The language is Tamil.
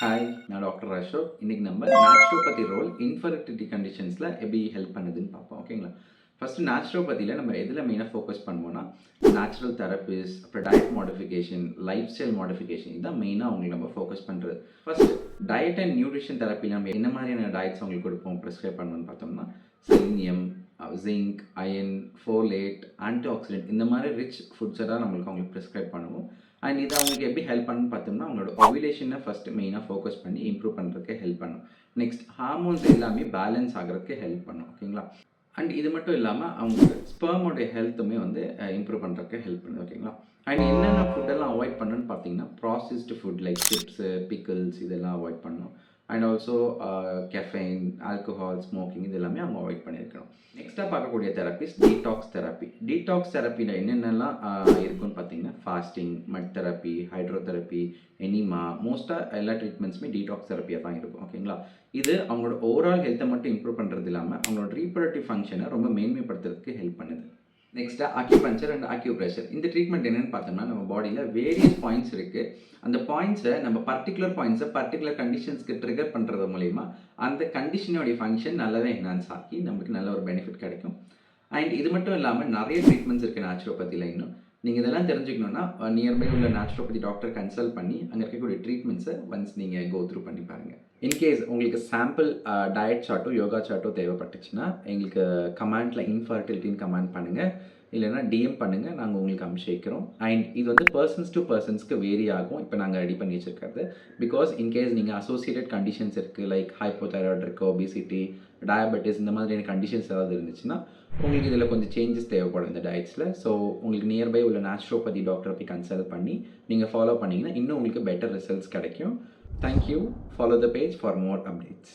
ஹாய் நான் டாக்டர் அசோக். இன்னைக்கு நம்ம நேச்சுரோபதி ரோல் இன்ஃபர்டிலிட்டி கண்டிஷன்ஸில் எப்படி ஹெல்ப் பண்ணுதுன்னு பார்ப்போம் ஓகேங்களா ஃபஸ்ட்டு நேச்சுரோபதியில் நம்ம எதில் மெயினாக ஃபோக்கஸ் பண்ணுவோம்னா நேச்சுரல் தெரப்பிஸ் அப்புறம் diet modification lifestyle modification இதுதான் மெயினாக அவங்களுக்கு நம்ம ஃபோக்கஸ் பண்ணுறது ஃபர்ஸ்ட் டயட் அண்ட் நியூட்ரிஷன் தெரப்பியில் நம்ம என்ன மாதிரியான டயட்ஸ் அவங்களுக்கு கொடுப்போம் ப்ரிஸ்கிரைப் பண்ணணும்னு பார்த்தோம்னா selenium zinc iron folate antioxidant இந்த மாதிரி ரிச் ஃபுட்ஸை தான் நம்மளுக்கு அவங்களுக்கு ப்ரிஸ்கிரைப் பண்ணுவோம். அண்ட் இது அவங்களுக்கு எப்படி ஹெல்ப் பண்ணுன்னு பார்த்தோம்னா அவங்களோட ஒவிலேஷனை ஃபஸ்ட்டு மெயினாக ஃபோக்கஸ் பண்ணி இம்ப்ரூவ் பண்ணுறதுக்கு ஹெல்ப் பண்ணும். நெக்ஸ்ட் ஹார்மோன்ஸ் எல்லாமே பேலன்ஸ் ஆகிறதுக்கு ஹெல்ப் பண்ணும். ஓகேங்களா அண்ட் இது மட்டும் இல்லாமல் அவங்க ஸ்பெர்மோடைய ஹெல்த்துமே வந்து இம்ப்ரூவ் பண்ணுறதுக்கு ஹெல்ப் பண்ணுது ஓகேங்களா அண்ட் என்னென்ன ஃபுட்டெல்லாம் அவாய்ட் பண்ணணும்னு பார்த்தீங்கன்னா processed food like chips pickles இதெல்லாம் அவாய்ட் பண்ணணும். And also caffeine alcohol smoking இது எல்லாமே அவங்க அவாய்ட் பண்ணியிருக்கணும். நெக்ஸ்ட்டாக பார்க்கக்கூடிய தெரப்பிஸ் டீடாக்ஸ் தெரப்பி டீடாக்ஸ் தெரப்பியில் என்னென்னலாம் இருக்குன்னு பார்த்தீங்கன்னா ஃபாஸ்டிங் மட் தெரப்பி ஹைட்ரோதெரப்பி எனிமா மோஸ்ட்டாக எல்லா ட்ரீட்மெண்ட்ஸுமே டீடாக்ஸ் தெரப்பியாக தான் இருக்கும். ஓகேங்களா இது அவங்களோட ஓவரால் ஹெல்த்தை மட்டும் இம்ப்ரூவ் பண்ணுறது இல்லாமல் அவங்களோட ரீப்ரடக்டிவ் ஃபங்க்ஷனை ரொம்ப மேன்மைப்படுத்துறதுக்கு ஹெல்ப் பண்ணுது. நெக்ஸ்ட்டாக அக்யூபஞ்சர் அண்ட் அக்யூப்ரெஷர் இந்த ட்ரீட்மெண்ட் என்னென்னு பார்த்தோம்னா நம்ம பாடியில் வேரியஸ் பாயிண்ட்ஸ் இருக்குது அந்த பாயிண்ட்ஸை நம்ம பர்டிகுலர் பாயிண்ட்ஸை பர்டிகுலர் கண்டிஷன்ஸ்க்கு ட்ரிகர் பண்ணுறது மூலிமா அந்த கண்டிஷனோடைய ஃபங்க்ஷன் நல்லாவே என்ஹான்ஸ் ஆக்கி நமக்கு நல்ல ஒரு பெனிஃபிட் கிடைக்கும். அண்ட் இது மட்டும் இல்லாமல் நிறைய ட்ரீட்மெண்ட்ஸ் இருக்குது நேச்சுரோபதியில் இன்னும் நீங்கள் இதெல்லாம் தெரிஞ்சுக்கணுன்னா நியர்பை உள்ள நேச்சுரோபதி டாக்டர் கன்சல்ட் பண்ணி அங்கே இருக்கக்கூடிய ட்ரீட்மெண்ட்ஸை ஒன்ஸ் நீங்கள் கோ த்ரூ பண்ணி பாருங்கள் இன்கேஸ் உங்களுக்கு சாம்பிள் டயட் சார்ட்டோ யோகா சார்ட்டோ தேவைப்பட்டுச்சுன்னா எங்களுக்கு கமெண்ட்டில் இன்ஃபர்டிலிட்டின்னு கமெண்ட் பண்ணுங்கள் இல்லைன்னா டிஎம் பண்ணுங்கள் நாங்கள் உங்களுக்கு அனுப்பிச்சிக்கிறோம் அண்ட் இது வந்து பர்சன்ஸ் டு பர்சன்ஸ்க்கு வேரி ஆகும். இப்போ நாங்கள் ரெடி பண்ணி வச்சுருக்கிறது. பிகாஸ் இன்கேஸ் நீங்கள் அசோசியேட்டட் கண்டிஷன்ஸ் இருக்குது லைக் ஹைப்போதைராய்டு இருக்குது ஒபிசிட்டி டயபெட்டிஸ் இந்த மாதிரியான கண்டிஷன்ஸ் ஏதாவது இருந்துச்சுன்னா உங்களுக்கு இதில் கொஞ்சம் சேஞ்சஸ் தேவைப்படும் இந்த டயட்ஸில் ஸோ உங்களுக்கு நியர்பை உள்ள நேச்சுரோபதி டாக்டரை போய் கன்சல்ட் பண்ணி நீங்கள் ஃபாலோ பண்ணிங்கன்னா இன்னும் உங்களுக்கு பெட்டர் ரிசல்ட்ஸ் கிடைக்கும். Thank you follow the page for more updates